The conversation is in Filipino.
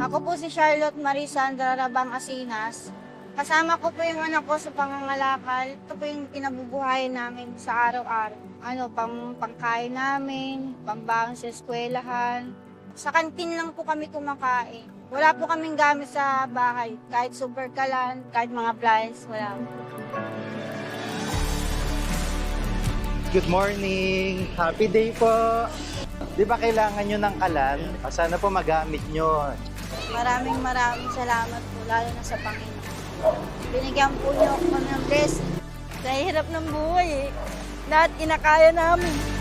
Ako po si Charlotte Marie Sandra Rabang Asinas. Kasama ko po yung anak ko sa pangangalakal. Ito po yung kinabubuhayan namin sa araw-araw. Ano, pang pangkain namin, pambaon sa eskwelahan. Sa kantin lang po kami kumakain. Wala po kaming gamit sa bahay. Kahit super kalan, kahit mga appliance, wala. Good morning! Happy day po! Di ba kailangan nyo ng kalan? Sana po magamit nyo. Maraming maraming salamat po, lalo na sa Panginoon. Binigyan po niyo ako ng blessing. Sa hirap ng buhay eh. Lahat kinakaya namin.